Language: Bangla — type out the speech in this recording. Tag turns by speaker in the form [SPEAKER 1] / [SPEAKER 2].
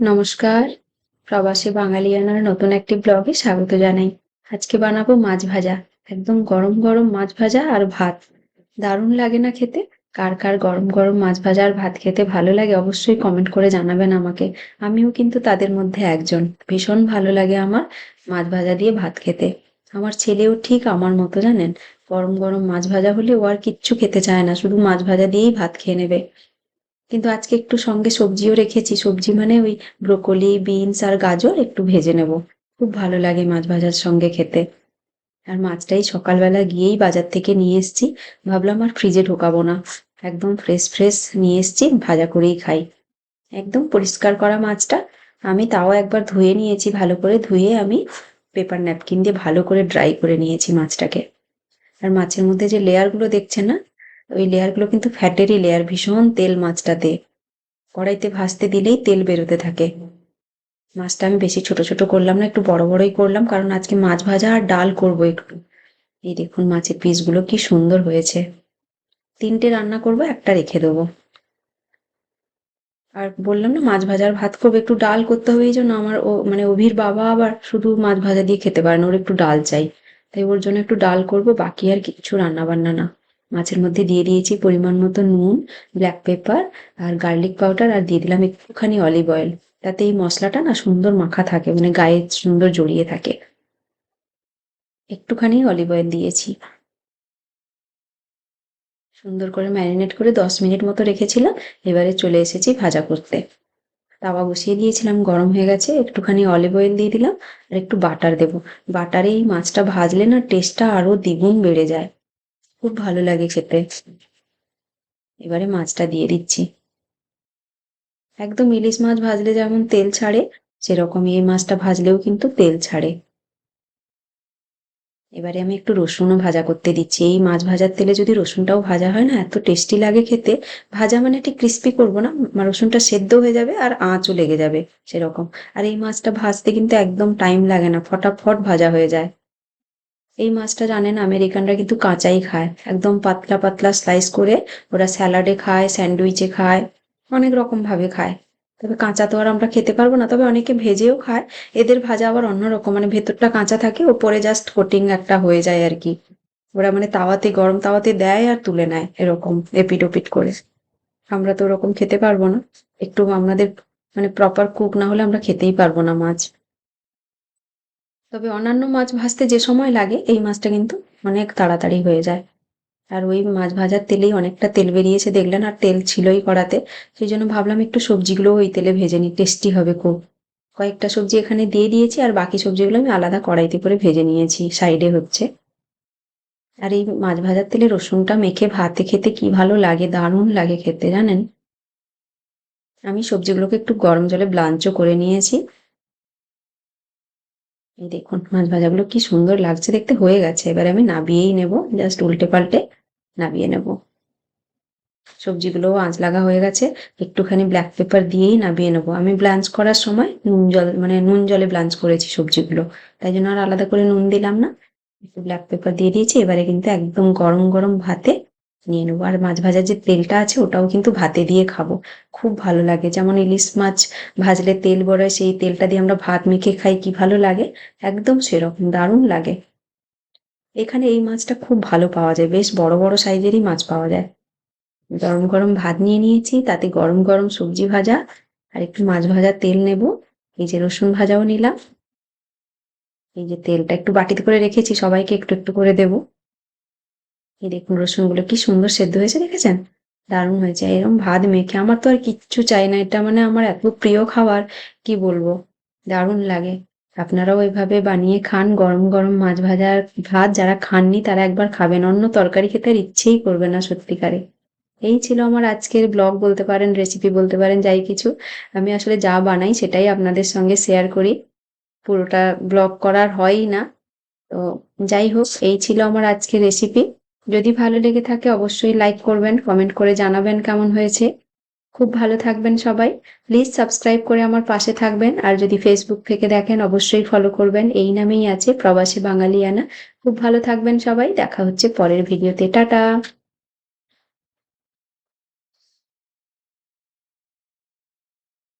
[SPEAKER 1] নমস্কার। প্রবাসী বাঙালিয়ানার নতুন একটি ব্লগে স্বাগত জানাই। আজকে বানাবো মাছ ভাজা। একদম গরম গরম মাছ ভাজা আর ভাত। দারুণ লাগে না খেতে? কার কার গরম গরম মাছ ভাজা আর ভাত খেতে ভালো লাগে অবশ্যই কমেন্ট করে জানাবেন আমাকে। আমিও কিন্তু তাদের মধ্যে একজন। ভীষণ ভালো লাগে আমার মাছ ভাজা দিয়ে ভাত খেতে। আমার ছেলেও ঠিক আমার মতো, জানেন? গরম গরম মাছ ভাজা হলে ও আর কিচ্ছু খেতে চায় না। শুধু মাছ ভাজা দিয়েই ভাত খেয়ে নেবে। কিন্তু আজকে একটু সঙ্গে সবজিও রেখেছি। সবজি মানে ওই ব্রোকলি বিনস আর গাজর একটু ভেজে নেব। খুব ভালো লাগে মাছ ভাজার সঙ্গে খেতে। আর মাছটাই সকালবেলা গিয়েই বাজার থেকে নিয়ে এসেছি। ভাবলাম আর ফ্রিজে ঢোকাবো না। একদম ফ্রেশ ফ্রেশ নিয়ে এসেছি, ভাজা করেই খাই। একদম পরিষ্কার করা মাছটা। আমি তাও একবার ধুয়ে নিয়েছি, ভালো করে ধুয়ে আমি পেপার ন্যাপকিন দিয়ে ভালো করে ড্রাই করে নিয়েছি মাছটাকে। আর মাছের মধ্যে যে লেয়ারগুলো দেখছেন না ওই লেয়ারগুলো কিন্তু ফ্যাটেরই লেয়ার, ভীষণ তেল মাছটাতে। কড়াইতে ভাজতে দিলেই তেল বেরোতে থাকে। মাছটা আমি বেশি ছোট ছোট করলাম না, একটু বড় বড়ই করলাম, কারণ আজকে মাছ ভাজা আর ডাল করব একটু। এই দেখুন মাছের পিসগুলো কি সুন্দর হয়েছে। তিনটে রান্না করব, একটা রেখে দেবো। আর বললাম না, মাছ ভাজার ভাত করব একটু ডাল করতে হবে, এই জন্য আমার ও মানে অভির বাবা আবার শুধু মাছ ভাজা দিয়ে খেতে পারে না, ওর একটু ডাল চাই। তাই ওর জন্য একটু ডাল করব, বাকি আর কিছু রান্না বান্না না। মাছের মধ্যে দিয়ে দিয়েছি পরিমাণ মতো নুন ব্ল্যাক পেপার আর গার্লিক পাউডার আর দিয়ে দিলাম একটুখানি অলিভ অয়েল তাতে এই মশলাটা না সুন্দর মাখা থাকে মানে গায়ে সুন্দর জড়িয়ে থাকে। একটুখানি অলিভ অয়েল দিয়েছি। সুন্দর করে ম্যারিনেট করে দশ মিনিট মতো রেখেছিলাম, এবারে চলে এসেছি ভাজা করতে। তাওয়া বসিয়ে দিয়েছিলাম, গরম হয়ে গেছে, একটুখানি অলিভ অয়েল দিয়ে দিলাম আর একটু বাটার দেবো। বাটারে এই মাছটা ভাজলে না টেস্টটা আরও দ্বিগুণ বেড়ে যায়। খুব ভালো লাগে খেতে। এবারে মাছটা দিয়ে দিচ্ছি। একদম ইলিশ মাছ ভাজলে যেমন তেল ছাড়ে, সেরকমই এই মাছটা ভাজলেও কিন্তু তেল ছাড়ে। এবারে আমি একটু রসুনও ভাজা করতে দিচ্ছি। এই মাছ ভাজার তেলে যদি রসুনটাও ভাজা হয় না, এত টেস্টি লাগে খেতে। ভাজা মানে ঠিক ক্রিস্পি করব না রসুনটা সেদ্ধ হয়ে যাবে আর আঁচও লেগে যাবে সেরকম। আর এই মাছটা ভাজতে কিন্তু একদম টাইম লাগে না, ফটাফট ভাজা হয়ে যায়। এই মাছটা জানেন আমেরিকানরা কিন্তু কাঁচাই খায়। একদম পাতলা পাতলা স্লাইস করে ওরা স্যালাডে খায় স্যান্ডউইচে খায়, অনেক রকম ভাবে খায়। তবে কাঁচা তো আর আমরা খেতে পারব না, তবে অনেকে ভেজেও খায়। এদের ভাজা আবার অন্যরকম মানে ভেতরটা কাঁচা থাকে, ওপরে জাস্ট কোটিং একটা হয়ে যায় আর কি। ওরা মানে তাওয়াতে, গরম তাওয়াতে দেয় আর তুলে নেয় এরকম, এপিট ওপিট করে। আমরা তো ওরকম খেতে পারব না। একটু আমাদের মানে প্রপার কুক না হলে আমরা খেতেই পারব না মাছ। তবে অন্যান্য মাছ ভাজতে যে সময় লাগে, এই মাছটা কিন্তু অনেক তাড়াতাড়ি হয়ে যায়। আর ওই মাছ ভাজার তেলেই অনেকটা তেল বেরিয়েছে, দেখলেন? আর তেল ছিলই কড়াতে। সেই জন্য ভাবলাম একটু সবজিগুলো ওই তেলে ভেজে নিই, টেস্টি হবে খুব। কয়েকটা সবজি এখানে দিয়ে দিয়েছি, আর বাকি সবজিগুলো আমি আলাদা কড়াইতে করে ভেজে নিয়েছি, সাইডে হচ্ছে। আর এই মাছ ভাজার তেলে রসুনটা মেখে ভাতে খেতে কি ভালো লাগে, দারুণ লাগে খেতে, জানেন? আমি সবজিগুলোকে একটু গরম জলে ব্লাঞ্চও করে নিয়েছি। দেখুন, মাছ ভাজাগুলো কি সুন্দর লাগছে দেখতে, হয়ে গেছে। এবার আমি নাবিয়েই নেব, জাস্ট উল্টে পাল্টে নাবিয়ে নেব। সবজিগুলোও আঁচ লাগা হয়ে গেছে, একটুখানি ব্ল্যাক পেপার দিয়েই নাবিয়ে নেব। আমি ব্লাঞ্চ করার সময় নুন জল মানে নুন জলে ব্লাঞ্চ করেছি সবজিগুলো। তাই জন্য আর আলাদা করে নুন দিলাম না। একটু ব্ল্যাক পেপার দিয়ে দিয়েছি, এবারে কিন্তু একদম গরম গরম ভাতে নিয়ে নেব। আর মাছ ভাজার যে তেলটা আছে, ওটাও কিন্তু ভাতে দিয়ে খাব। খুব ভালো লাগে। যেমন ইলিশ মাছ ভাজলে তেল বড়ায় সেই তেলটা দিয়ে আমরা ভাত মেখে খাই, কি ভালো লাগে? একদম সেরকম, দারুণ লাগে। এখানে এই মাছটা খুব ভালো পাওয়া যায়। বেশ বড় বড় সাইজেরই মাছ পাওয়া যায়। গরম গরম ভাত নিয়ে নিয়েছি, তাতে গরম গরম সবজি ভাজা আর একটু মাছ ভাজার তেল নেব। এই যে রসুন ভাজাও নিলাম। এই যে তেলটা একটু বাটিতে করে রেখেছি, সবাইকে একটু একটু করে দেবো। এই দেখুন রসুনগুলো কি সুন্দর সেদ্ধ হয়েছে, দেখেছেন? দারুণ হয়েছে এরকম ভাত মেখে। আমার তো আর কিচ্ছু চাই না, এটা মানে আমার এত প্রিয় খাবার, কি বলব? দারুণ লাগে। আপনারাও এভাবে বানিয়ে খান, গরম গরম মাছ ভাজার ভাত যারা খাননি তারা একবার খাবেন, অন্য তরকারি খেতে আর ইচ্ছেই করবে না সত্যিকারে। এই ছিল আমার আজকের ব্লগ, বলতে পারেন রেসিপি বলতে পারেন যাই কিছু। আমি আসলে যা বানাই সেটাই আপনাদের সঙ্গে শেয়ার করি। পুরোটা ব্লগ করার হয়ই না। তো যাই হোক, এই ছিল আমার আজকের রেসিপি যদি ভালো লেগে থাকে অবশ্যই লাইক করবেন, কমেন্ট করে জানাবেন কেমন হয়েছে। খুব ভালো থাকবেন সবাই। প্লিজ সাবস্ক্রাইব করে আমার পাশে থাকবেন। আর যদি ফেসবুক থেকে দেখেন অবশ্যই ফলো করবেন। এই নামেই আছে প্রবাসী বাঙালিয়ানা। খুব ভালো থাকবেন সবাই। দেখা হচ্ছে পরের ভিডিওতে টাটা!